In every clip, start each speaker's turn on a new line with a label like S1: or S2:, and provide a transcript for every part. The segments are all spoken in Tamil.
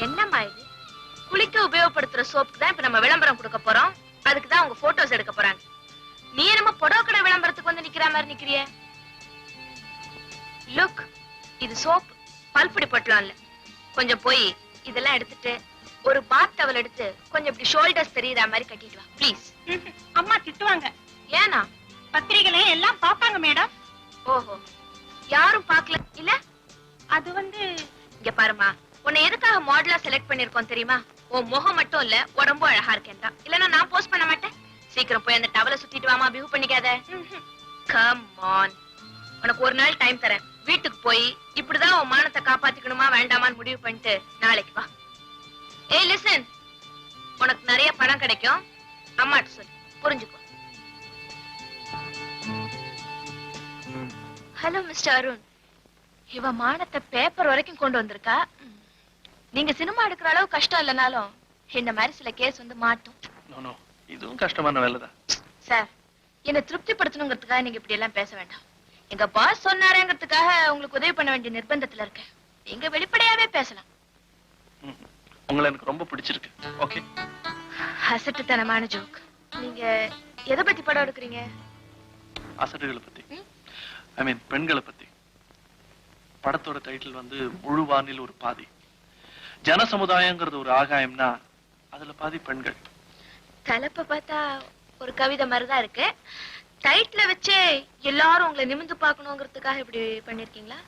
S1: என்னம்மா இது குளிக்க உபயோகப்படுத்துற சோப்புக்கு தான் இப்ப நம்ம விளம்பரம் கொடுக்க போறோம். அதுக்கு தான் அவங்க போட்டோஸ் எடுக்க போறாங்க. நீ என்னமோ புடவை கடை விளம்பரத்துக்கு வந்து நிக்கிற மாதிரி நிக்கிறிய. லுக் இது சோப் பல்புடி பொட்டலம் இல்ல கொஞ்சம் போய் இதெல்லாம் எடுத்துட்டு ஒரு பாத் டவல் எடுத்து கொஞ்சம் இப்படி ஷோல்டர்ஸ் தெரியுற மாதிரி கட்டிட்டு வா ப்ளீஸ்.
S2: அம்மா திட்டுவாங்க.
S1: ஏனா
S2: பத்திரிகைகளை எல்லாம் பாப்பாங்க மேடம்.
S1: ஓஹோ. யாரும் பார்க்கல? இல்ல?
S2: அது வந்து
S1: இங்க பாருமா உன்னை எதுக்காக மாடலா செலக்ட் பண்ணிருக்கோம் தெரியுமா? உன் முகம் மட்டும் இல்ல உடம்பும் அழகா இருக்கேன் தான் இல்லனா நான் போஸ்ட் பண்ண மாட்டேன். சீக்கிரம் போய் அந்த டவலை சுத்திட்டு வாமா பிஹூ பண்ணிக்காத. கம் ஆன் உனக்கு ஒரு நாள் டைம் தரேன். வீட்டுக்கு போய் இப்படிதான் உன் மானத்தை காப்பாத்திக்கணுமா வேண்டாமான்னு முடிவு பண்ணிட்டு நாளைக்கு வா. ஏய் லிசன் உனக்கு நிறைய பணம் கிடைக்கும். அம்மாட்ட சொல்லு. புரிஞ்சுக்கோ. ஹலோ மிஸ்டர் அருண் இவ மானத்தை பேப்பர் வரைக்கும் கொண்டு வந்திருக்கா? நீங்க சினிமா எடுக்கிற அளவு கஷ்டம் இல்லைனாலும் இந்த மாதிரி சில கேஸ் வந்து மாட்டும்.
S3: இதுவும் கஷ்டமான வேலை தான்
S1: சார் என்ன திருப்திப்படுத்தணுங்கிறதுக்காக நீங்க இப்படி எல்லாம் பேச வேண்டாம். எங்க பாஸ் சொன்னாரேங்கிறதுக்காக உங்களுக்கு உதவி பண்ண வேண்டிய நிர்பந்தத்துல இருக்கேன். நீங்க வெளிப்படையாவே பேசலாம்.
S3: உங்களை எனக்கு ரொம்ப பிடிச்சிருக்கு. ஓகே
S1: அசட்டுத்தனமான ஜோக் நீங்க எதை பத்தி படம் எடுக்கிறீங்க?
S3: அசட்டுகளை பத்தி. ஐ மீன் பெண்களை பத்தி. படத்தோட டைட்டில் வந்து முழு வானில் ஒரு பாதி. ஜன சமுதாயங்கிறது ஒரு ஆகாயம்னா அதுல பாதி பெண்கள்.
S1: தலைப்பை பார்த்தா ஒரு கவிதை மாதிரிதான் இருக்கு. டைட்டில வச்சே எல்லாரும் உங்களை நிமிந்து பார்க்கணுங்கிறதுக்காக இப்படி பண்ணிருக்கீங்களா.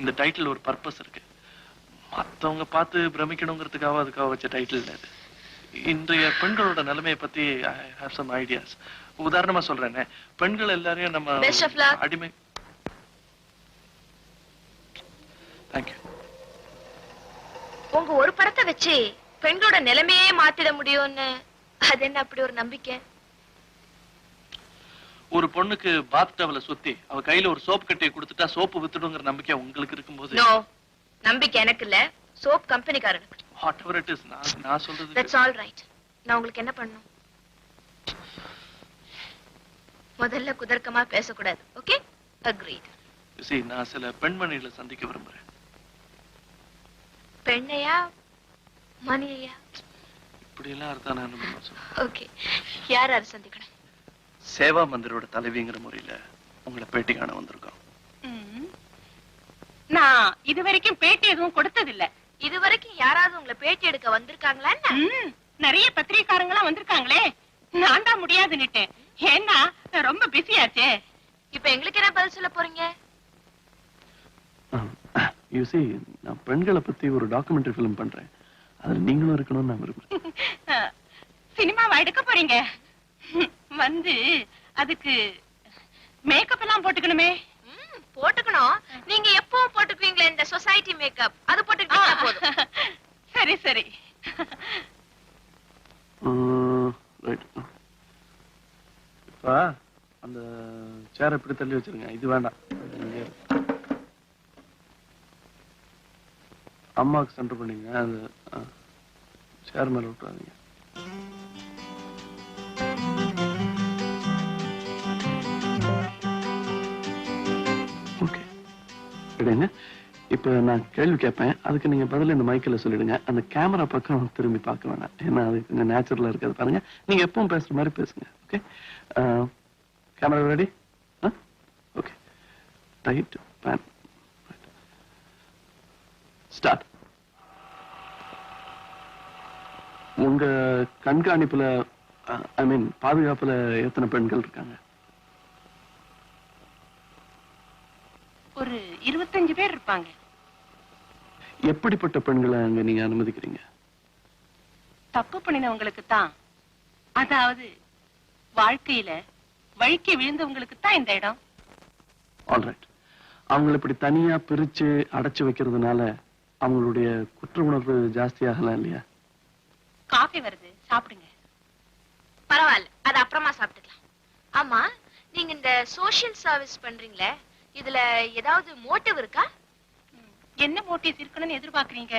S3: இந்த டைட்டில் ஒரு பர்பஸ் இருக்கு. மத்தவங்க பார்த்து பிரமிக்கணுங்கிறதுக்காக அதுக்காக வச்ச டைட்டில் இது இன்றைய பெண்களோட நிலைமையை பத்தி ஐ ஹேவ் சம் ஐடியாஸ் உதாரணமா சொல்றேனே. பெண்கள் எல்லாரையும் நம்ம. அடிமை தேங்க்யூ
S1: உங்க ஒரு படத்தை வச்சு பெண்களோட நிலைமையே மாத்திட முடியும்னு அது என்ன அப்படி ஒரு நம்பிக்கை?
S3: ஒரு பொண்ணுக்கு பாத் டவல சுத்தி அவ கையில ஒரு சோப் கட்டியை கொடுத்துட்டா சோப்பு வித்துடுங்கிற நம்பிக்கை உங்களுக்கு இருக்கும்போது?
S1: நோ நம்பிக்கை எனக்கு இல்ல. சோப் கம்பெனிக்காரனுக்கு.
S3: வாட் எவர் இட் இஸ் நான் நான் சொல்றது
S1: தட்ஸ் ஆல் ரைட் நான் உங்களுக்கு என்ன பண்ணணும்? முதல்ல குதர்க்கமா பேசக்கூடாது. ஓகே அக்ரீட்
S3: see நான் சில பெண்மணிகளை சந்திக்க விரும்புறேன்.
S1: பெண்ணையா? மணியா
S3: இப்படி எல்லாம் இருந்தா நான்.
S1: ஓகே. யார் யார் சந்திக்கணும்?
S3: சேவா மந்திரோட தலைவிங்கிற முறையில உங்களை பேட்டி காண வந்திருக்கோம்.
S2: ம். நான் இது வரைக்கும் பேட்டி எதுவும் கொடுத்ததில்ல.
S1: இது வரைக்கும் யாராவது உங்களை பேட்டி எடுக்க வந்திருக்காங்களா
S2: நிறைய பத்திரிகைக்காரங்களாம் வந்திருக்காங்களே. நான் தான் முடியாதுன்னுட்டேன் ஏன்னா நான் ரொம்ப பிஸியாச்சே
S1: இப்ப எங்களுக்கு என்ன பதில் சொல்ல போறீங்க?
S3: யூ see நான் பெண்களை பத்தி ஒரு டாக்குமெண்ட்ரி ஃபிலிம் பண்றேன். அதுல நீங்களும் இருக்கணும்னு நான் விரும்புறேன்.
S2: சினிமாவா எடுக்க போறீங்க. வந்து அதுக்கு மேக்கப் எல்லாம் போட்டுக்கணுமே.
S1: போட்டுக்கணும். நீங்க எப்பவும் போட்டுக்குவீங்களே இந்த சொசைட்டி மேக்கப் அது போட்டுக்கிட்டீங்கன்னா போதும்.
S2: சரி சரி.
S3: அந்த சேர் இப்படி தள்ளி வச்சிருங்க. இது வேண்டாம் அது இங்கே இருக்கு. அம்மாவுக்கு சென்டர் பண்ணீங்க அது சேர் மேல விட்டுறாதீங்க. ஓகே விடுங்க இப்ப நான் கேள்வி கேட்பேன் அதுக்கு நீங்க பதில் இந்த மைக்கில் சொல்லிடுங்க. அந்த கேமரா பக்கம் திரும்பி பார்க்க வேணாம். ஏன்னா அது கொஞ்சம் நேச்சுரலா இருக்கிறது பாருங்க. நீங்க எப்பவும் பேசுற மாதிரி பேசுங்க okay camera ready okay right pan start உங்க கண்காணிப்புல ஐ மீன் பாதுகாப்புல எத்தனை பெண்கள் இருக்காங்க?
S2: ஒரு இருபத்தஞ்சு பேர் இருப்பாங்க.
S3: எப்படிப்பட்ட பெண்களை அங்க நீங்க அனுமதிக்கிறீங்க?
S2: தப்பு பண்ணினவங்களுக்கு தான் அதாவது வாழ்க்கையில வழுக்கி விழுந்தவங்களுக்கு தான் இந்த இடம்.
S3: ஆல்ரைட் அவங்களை இப்படி தனியா பிரிச்சு அடைச்சு வைக்கிறதுனால அவங்களுடைய குற்ற உணர்வு ஜாஸ்தியாகலாம் இல்லையா?
S2: காஃபி வருது சாப்பிடுங்க.
S1: பரவாயில்ல அது அப்புறமா சாப்பிட்டுக்கலாம். ஆமா நீங்க இந்த சோஷியல் சர்வீஸ் பண்றீங்களே இதுல ஏதாவது மோட்டிவ் இருக்கா?
S2: என்ன மோட்டிவ்ஸ் இருக்கணும்னு எதிர்பார்க்கறீங்க?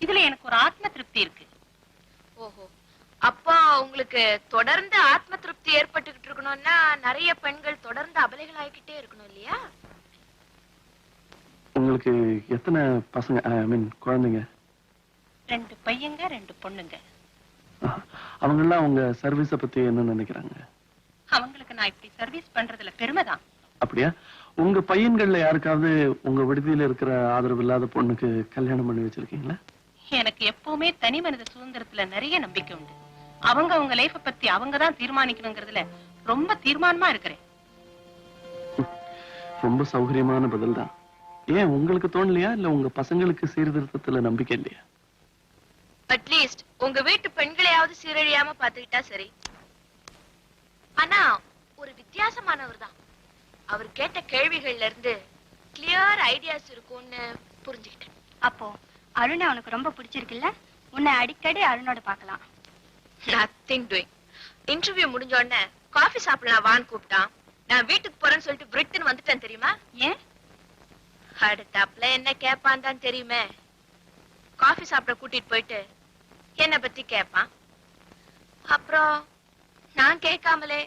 S2: இதுல எனக்கு ஒரு ஆத்ம திருப்தி இருக்கு.
S1: ஓஹோ அப்போ உங்களுக்கு தொடர்ந்து ஆத்ம திருப்தி ஏற்பட்டுக்கிட்டு இருக்கணும்னா நிறைய பெண்கள் தொடர்ந்து அபலைகள் ஆகிக்கிட்டே இருக்கணும் இல்லையா?
S3: உங்களை உங்களுக்கு எத்தனை பசங்க ஐ மீன் குழந்தைங்க?
S2: ரெண்டு பையங்க ரெண்டு பொண்ணுங்க.
S3: அவங்க எல்லாம் உங்க சர்வீஸ பத்தி என்ன நினைக்கிறாங்க?
S2: அவங்களுக்கு நான் இப்படி சர்வீஸ் பண்றதுல பெருமைதான்.
S3: அப்படியா? உங்க பையன்கள்ல யாருக்காவது உங்க விடுதியில இருக்கிற ஆதரவு இல்லாத பொண்ணுக்கு கல்யாணம் பண்ணி வச்சிருக்கீங்களா?
S2: எனக்கு எப்பவுமே தனி மனித சுதந்திரத்துல நிறைய நம்பிக்கை உண்டு. அவங்க அவங்க லைஃப பத்தி அவங்க தான் தீர்மானிக்கணுங்கிறதுல ரொம்ப தீர்மானமா இருக்கிறேன்.
S3: ரொம்ப சௌகரியமான பதில் தான் ஏன் உங்களுக்கு தோணலையா? இல்ல உங்க பசங்களுக்கு சீர்திருத்தத்துல நம்பிக்கை இல்லையா?
S1: அட்லீஸ்ட் உங்க வீட்டு பெண்களையாவது சீரழியாம பாத்துக்கிட்டா சரி. ஆனா ஒரு வித்தியாசமானவர் தான் அவர் கேட்ட கேள்விகள்ல இருந்து கிளியர் ஐடியாஸ் இருக்கும்னு புரிஞ்சுக்கிட்டேன்.
S4: அப்போ அருணை உனக்கு ரொம்ப பிடிச்சிருக்குல்ல? உன்னை அடிக்கடி அருணோட பார்க்கலாம்.
S1: நத்திங் டூயிங் இன்டர்வியூ முடிஞ்ச உடனே காஃபி சாப்பிடலாம் வான்னு கூப்பிட்டான். நான் வீட்டுக்கு போறேன்னு சொல்லிட்டு பிரிட்டன் வந்துட்டேன் தெரியுமா?
S4: ஏன்?
S1: அடுத்தாப்புல என்ன கேட்பான் தான் தெரியுமே. காஃபி சாப்பிட கூட்டிட்டு போயிட்டு என்ன பத்தி கேட்பான் அப்புறம் நான் கேட்காமலே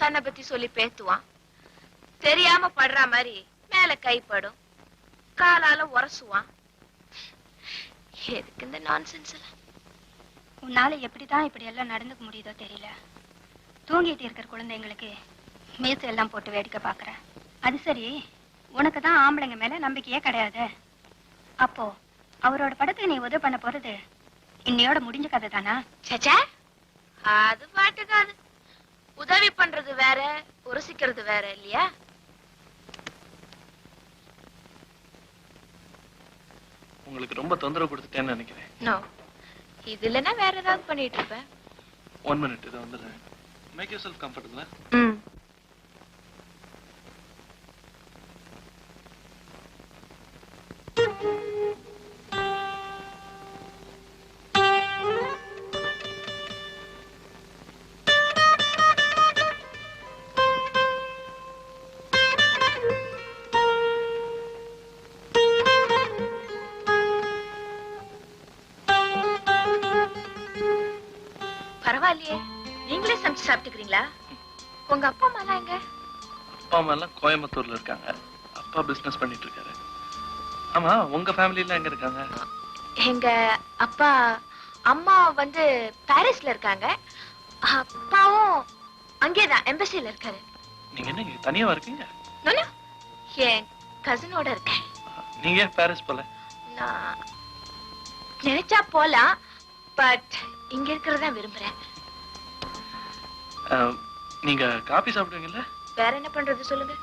S1: தன்னை பத்தி சொல்லி பேத்துவான் தெரியாம படுற மாதிரி மேல கைப்படும் காலால உரசுவான். எதுக்கு இந்த நான்சென்ஸ் எல்லாம்?
S4: உன்னால எப்படிதான் இப்படி எல்லாம் நடந்துக்க முடியுதோ தெரியல. தூங்கிட்டு இருக்கிற குழந்தைங்களுக்கு மீசு எல்லாம் போட்டு வேடிக்கை பாக்குறேன். அது சரி உனக்கு தான் ஆம்பளைங்க மேல நம்பிக்கையே கிடையாது. அப்போ அவரோட படத்துக்கு நீ உதவி பண்ண போறது இன்னையோட முடிஞ்ச கதை தானா?
S1: சேச்சே அது பாட்டுக்கு அது. உதவி பண்றது வேற உரசிக்கிறது வேற இல்லையா?
S3: உங்களுக்கு ரொம்ப தொந்தரவு கொடுத்துட்டேன்னு நினைக்கிறேன்.
S1: நோ இது இல்லைன்னா வேற ஏதாவது பண்ணிட்டு இருப்பேன்.
S3: ஒன் மினிட் இதை வந்துடுறேன். மேக் யூர் செல்ஃப் கம்ஃபர்டபுளா
S1: ம். பரவாயில்லையே. நீங்களே சமைச்சு சாப்பிட்டுக்கிறீங்களா? உங்க அப்பா அம்மா எங்க?
S3: அப்பா அம்மா எல்லாம் கோயம்புத்தூர்ல இருக்காங்க. அப்பா பிசினஸ் பண்ணிட்டு இருக்காரு. ஆமா உங்க ஃபேமிலி எல்லாம் எங்க இருக்காங்க?
S1: எங்க அப்பா அம்மா வந்து பாரிஸ்ல இருக்காங்க. அப்பாவும் அங்கேதான் எம்பசில இருக்காரு.
S3: நீங்க என்ன இங்க தனியாவா இருக்கீங்க?
S1: No. என் கசினோட இருக்கேன்.
S3: நீங்க ஏன் பாரிஸ் போல?
S1: நான் நினைச்சா போலாம் பட் இங்க இருக்கிறதா விரும்புறேன்.
S3: நீங்க காபி சாப்பிடுவீங்கல்ல?
S1: வேற என்ன பண்றது சொல்லுங்க.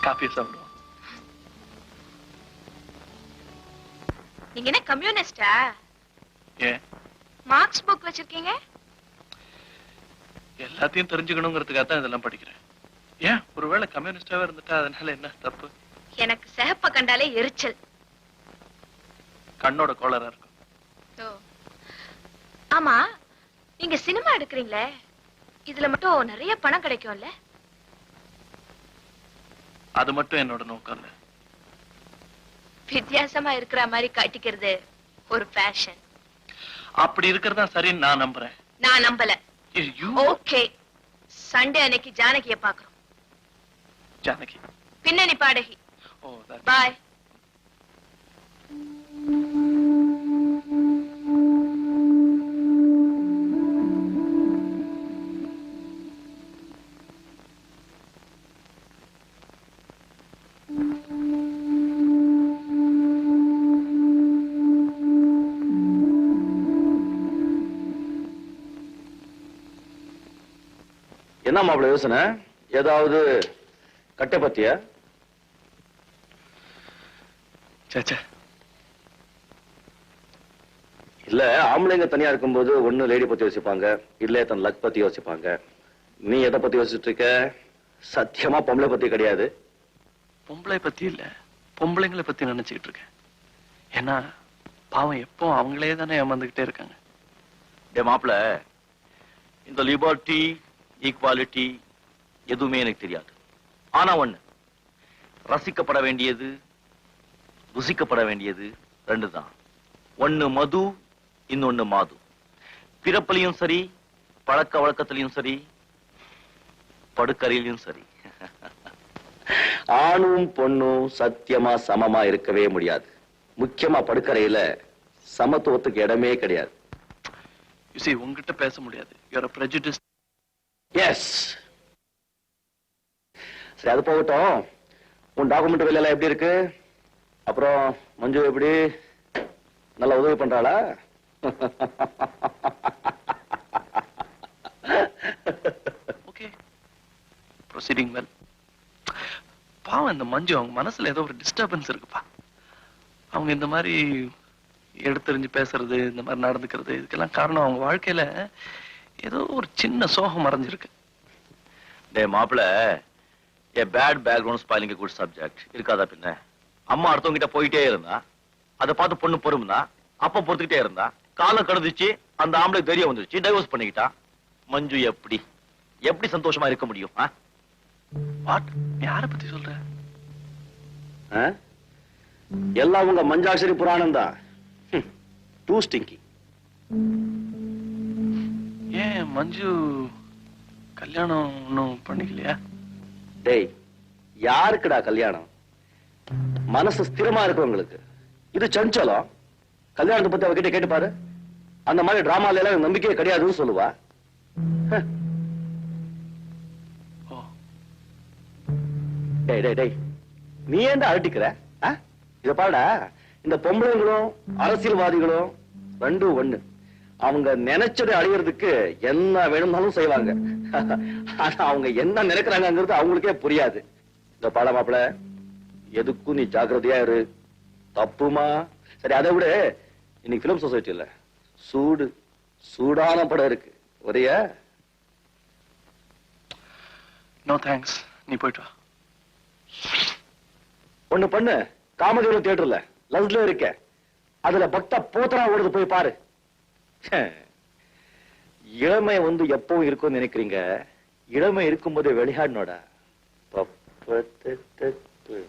S3: காபி சாப்பிடுவோம்.
S1: நீங்க என்ன கம்யூனிஸ்டா?
S3: ஏன்?
S1: மார்க்ஸ் புக் வச்சிருக்கீங்க?
S3: எல்லாத்தையும் தெரிஞ்சுக்கணுங்கிறதுக்காக தான் இதெல்லாம் படிக்கிறேன். ஏன்? ஒருவேளை கம்யூனிஸ்டாவே இருந்துட்டா அதனால என்ன தப்பு?
S1: எனக்கு சிகப்ப கண்டாலே எரிச்சல்.
S3: கண்ணோட கோளரா இருக்கும்.
S1: ஆமா நீங்க சினிமா எடுக்கிறீங்களே? இதுல மட்டும் நிறைய பணம் கிடைக்கும்ல?
S3: அது மட்டும் என்னோட நோக்கம் இல்ல.
S1: வித்தியாசமா இருக்கிற மாதிரி காட்டிக்கிறது ஒரு ஃபேஷன்
S3: அப்படி இருக்கிறதா சரின்னு நான் நம்புறேன்.
S1: நான் நம்பல. ஓகே சண்டே அன்னைக்கு ஜானகிய பாக்குறோம்
S3: ஜானகி.
S1: பின்னணி பாடகி.
S3: ஓ that-
S1: பாய்
S5: என்ன மாப்பிள்ள யோசனை? ஏதாவது கட்டை பத்தியா?
S3: ச்சே, ச்சே.
S5: இல்ல ஆம்பளைங்க தனியா இருக்கும்போது ஒண்ணு லேடி பத்தி யோசிப்பாங்க இல்ல தன் லக் பத்தி யோசிப்பாங்க. நீ எதை பத்தி யோசிச்சுட்டு இருக்க? சத்தியமா பொம்பளை பத்தி கிடையாது.
S3: பொம்பளை பத்தி இல்ல பொம்பளைங்களை பத்தி நினைச்சுக்கிட்டு இருக்கேன். ஏன்னா பாவம் எப்போ அவங்களே தானே ஏமாந்துகிட்டே இருக்காங்க.
S5: டே மாப்பிள்ள இந்த லிபர்ட்டி ஈக்வாலிட்டி எதுவுமே எனக்கு தெரியாது. ஆனா ஒண்ணு ரசிக்கப்பட வேண்டியது ருசிக்கப்பட வேண்டியது ரெண்டு தான் மது இன்னொன்னு மாது. பிறப்புலயும் சரி பழக்க வழக்கத்திலையும் சரி படுக்கறையிலையும் சரி. ஆணும் பொண்ணும் சத்தியமா சமமா இருக்கவே முடியாது. முக்கியமா படுக்கறையில சமத்துவத்துக்கு இடமே கிடையாது.
S3: உங்ககிட்ட பேச முடியாது.
S5: எஸ் சரி அது போகட்டும். உன் டாக்குமெண்ட் வேலை எல்லாம் எப்படி இருக்கு? அப்புறம் மஞ்சு எப்படி? நல்லா உதவி பண்றாளா?
S3: ஓகே ப்ரொசீடிங் வெல் பாவம் இந்த மஞ்சு அவங்க மனசுல ஏதோ ஒரு டிஸ்டர்பன்ஸ் இருக்குப்பா. அவங்க இந்த மாதிரி எடுத்தறிஞ்சு பேசுறது இந்த மாதிரி நடந்துக்கிறது இதுக்கெல்லாம் காரணம் அவங்க வாழ்க்கையில ஏதோ ஒரு சின்ன சோகம் மறைஞ்சிருக்கு.
S5: டே மாப்பிள a bad background spoiling good subject இருக்காதா பின்ன? அம்மா அடுத்தவங்க கிட்ட போயிட்டே இருந்தா அதை பார்த்து பொண்ணு பொறுமுனா அப்ப பொறுத்துக்கிட்டே இருந்தா காலம் கடந்துச்சு அந்த ஆம்பளை தெரிய வந்துருச்சு டைவர்ஸ் பண்ணிக்கிட்டா. மஞ்சு எப்படி? எப்படி சந்தோஷமா இருக்க முடியும்?
S3: வாட் யாரை பத்தி சொல்ற?
S5: எல்லாம் உங்க மஞ்சாட்சரி புராணம் தான் டூ ஸ்டிங்கி
S3: ஏன் மஞ்சு கல்யாணம் இன்னும் பண்ணிக்கலையா?
S5: டேய் யாருக்குடா கல்யாணம்? மனசு ஸ்திரமா இருக்கவங்களுக்கு இது சஞ்சலம். கல்யாணத்தை பத்தி அவகிட்ட கேட்டு பாரு. அந்த மாதிரி டிராமால எல்லாம் நம்பிக்கையே கிடையாதுன்னு சொல்லுவா. டேய் டேய் டேய். நீ ஏன்டா அழட்டிக்கிற? இத பாருடா. இந்த பொம்பளைங்களும் அரசியல்வாதிகளும் ரெண்டும் ஒண்ணு. அவங்க நினைச்சதை அடையிறதுக்கு என்ன வேணும்னாலும் செய்வாங்க. ஆனா அவங்க என்ன நினைக்கிறாங்கங்கிறது அவங்களுக்கே புரியாது. இந்த பாட மாப்பிள எதுக்கும் நீ ஜாக்கிரதையா இரு. தப்புமா? சரி அதை விட. இன்னைக்கு பிலிம் சொசைட்டில சூடு சூடான படம் இருக்கு. ஒரையா
S3: நோ தேங்க்ஸ் நீ போயிட்டு வா.
S5: ஒண்ணு பண்ணு. காமதேவ தியேட்டர்ல லவ்ல இருக்க அதுல பக்த போத்தரா ஓடுது போய் பாரு. இளமை வந்து எப்பவும் இருக்கும்னு நினைக்கிறீங்க? இளமை இருக்கும்போது வெளியாடனோடா. பப்ப தப்பு